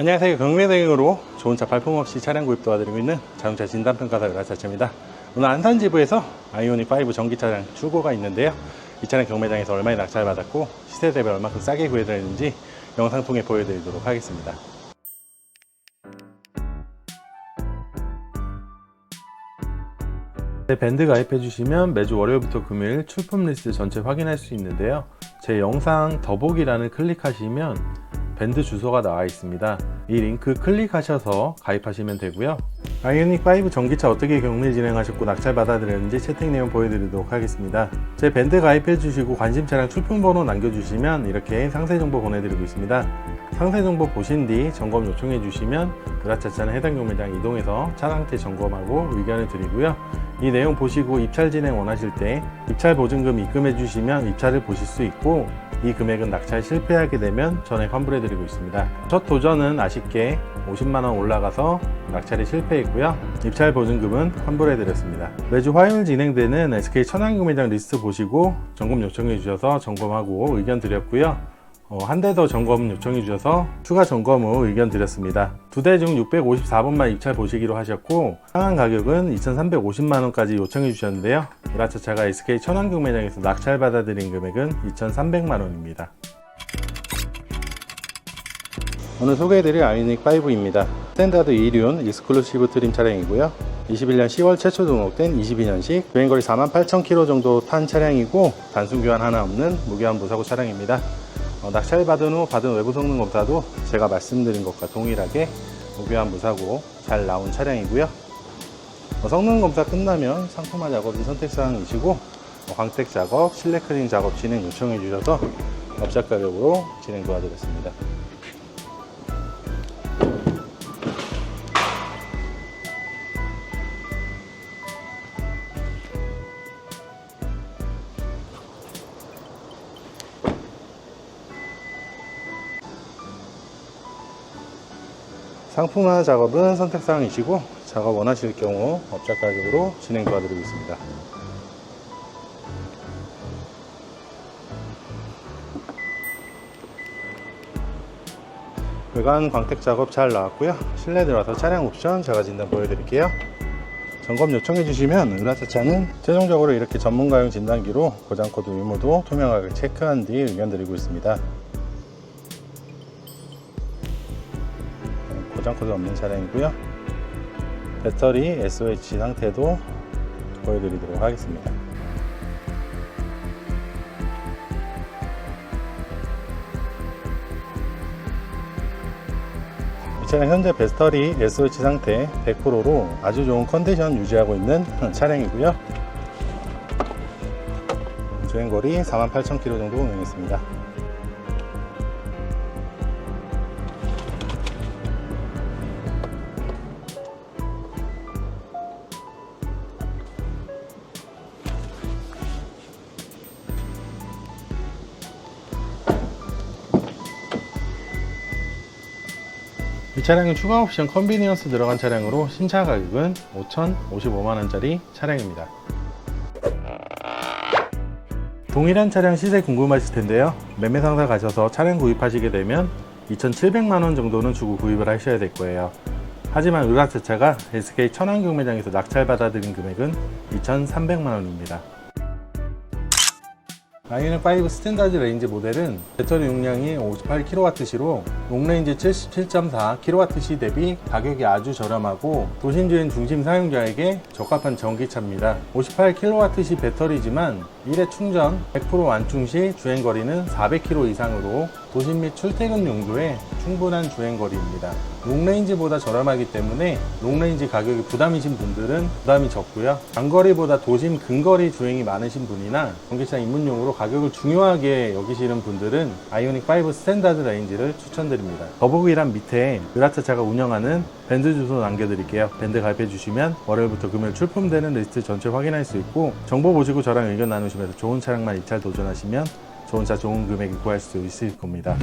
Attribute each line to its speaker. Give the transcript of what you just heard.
Speaker 1: 안녕하세요. 경매대행으로 좋은 차 발품 없이 차량 구입 도와드리고 있는 자동차 진단평가사 의라차차입니다. 오늘 안산지부에서 아이오닉 5 전기 차량 출고가 있는데요. 이 차량 경매장에서 얼마나 낙찰 받았고 시세 대비 얼마큼 싸게 구해드렸는지 영상 통해 보여드리도록 하겠습니다. 제 밴드 가입해 주시면 매주 월요일부터 금요일 출품 리스트 전체 확인할 수 있는데요. 제 영상 더보기란을 클릭하시면 밴드 주소가 나와 있습니다. 이 링크 클릭하셔서 가입하시면 되고요. 아이오닉 5 전기차 어떻게 경매 진행하셨고 낙찰 받아들였는지 채팅 내용 보여드리도록 하겠습니다. 제 밴드 가입해 주시고 관심 차량 출품 번호 남겨주시면 이렇게 상세 정보 보내드리고 있습니다. 상세 정보 보신 뒤 점검 요청해 주시면 그라차차는 해당 경매장 이동해서 차 상태 점검하고 의견을 드리고요. 이 내용 보시고 입찰 진행 원하실 때 입찰 보증금 입금해 주시면 입찰을 보실 수 있고 이 금액은 낙찰 실패하게 되면 전액 환불해 드리고 있습니다. 첫 도전은 아쉽게 50만원 올라가서 낙찰이 실패했고요. 입찰 보증금은 환불해 드렸습니다. 매주 화요일 진행되는 SK 천안구매장 리스트 보시고 점검 요청해 주셔서 점검하고 의견 드렸고요. 어, 한대 더 점검 요청해 주셔서 추가 점검 후 의견 드렸습니다. 두 대 중 654번만 입찰 보시기로 하셨고 상한 가격은 2,350만원까지 요청해 주셨는데요. 우라차차가 SK 천안경 매장에서 낙찰 받아들인 금액은 2,300만원입니다. 오늘 소개해드릴 아이닉 5입니다. 스탠다드 2륜 익스클루시브 트림 차량이고요. 21년 10월 최초 등록된 22년식 주행거리 48,000km 정도 탄 차량이고 단순 교환 하나 없는 무교환 무사고 차량입니다. 어, 낙찰 받은 후 받은 외부 성능 검사도 제가 말씀드린 것과 동일하게 무교환 무사고 잘 나온 차량이고요. 어, 성능 검사 끝나면 상품화 작업이 선택사항이시고 어, 광택 작업, 실내 클린 작업 진행 요청해 주셔서 업자 가격으로 진행 도와드렸습니다. 상품화 작업은 선택사항이시고 작업 원하실 경우 업자 가격으로 진행 도와드리고 있습니다. 외관 광택 작업 잘 나왔고요. 실내 들어와서 차량 옵션 제가 진단 보여드릴게요. 점검 요청해 주시면 은하차차는 최종적으로 이렇게 전문가용 진단기로 고장코드 유무도 투명하게 체크한 뒤 의견 드리고 있습니다. 고장코드 없는 차량이고요. 배터리 SOH 상태도 보여드리도록 하겠습니다. 이 차량 현재 배터리 SOH 상태 100%로 아주 좋은 컨디션 유지하고 있는 차량이고요. 주행거리 48,000km 정도 운행했습니다. 이 차량은 추가 옵션 컨비니언스 들어간 차량으로 신차 가격은 5,055만원짜리 차량입니다. 동일한 차량 시세 궁금하실 텐데요. 매매 상사 가셔서 차량 구입하시게 되면 2,700만원 정도는 주고 구입을 하셔야 될 거예요. 하지만 의라차차가 SK 천안경 매장에서 낙찰 받아들인 금액은 2,300만원입니다. 아이언 5 스탠다드 레인지 모델은 배터리 용량이 58kWh로 롱레인지 77.4kWh 대비 가격이 아주 저렴하고 도심주행 중심 사용자에게 적합한 전기차입니다. 58kWh 배터리지만 1회 충전 100% 완충 시 주행거리는 400km 이상으로 도심 및 출퇴근 용도에 충분한 주행거리입니다. 롱레인지보다 저렴하기 때문에 롱레인지 가격이 부담이신 분들은 부담이 적고요. 장거리보다 도심 근거리 주행이 많으신 분이나 전기차 입문용으로 가격을 중요하게 여기시는 분들은 아이오닉 5 스탠다드 레인지를 추천드립니다. 더보기란 밑에 그라차차가 운영하는 밴드 주소 남겨드릴게요. 밴드 가입해 주시면 월요일부터 금요일 출품되는 리스트 전체 확인할 수 있고 정보 보시고 저랑 의견 나누시면서 좋은 차량만 입찰 도전하시면 좋은 차 좋은 금액에 구할 수 있을 겁니다.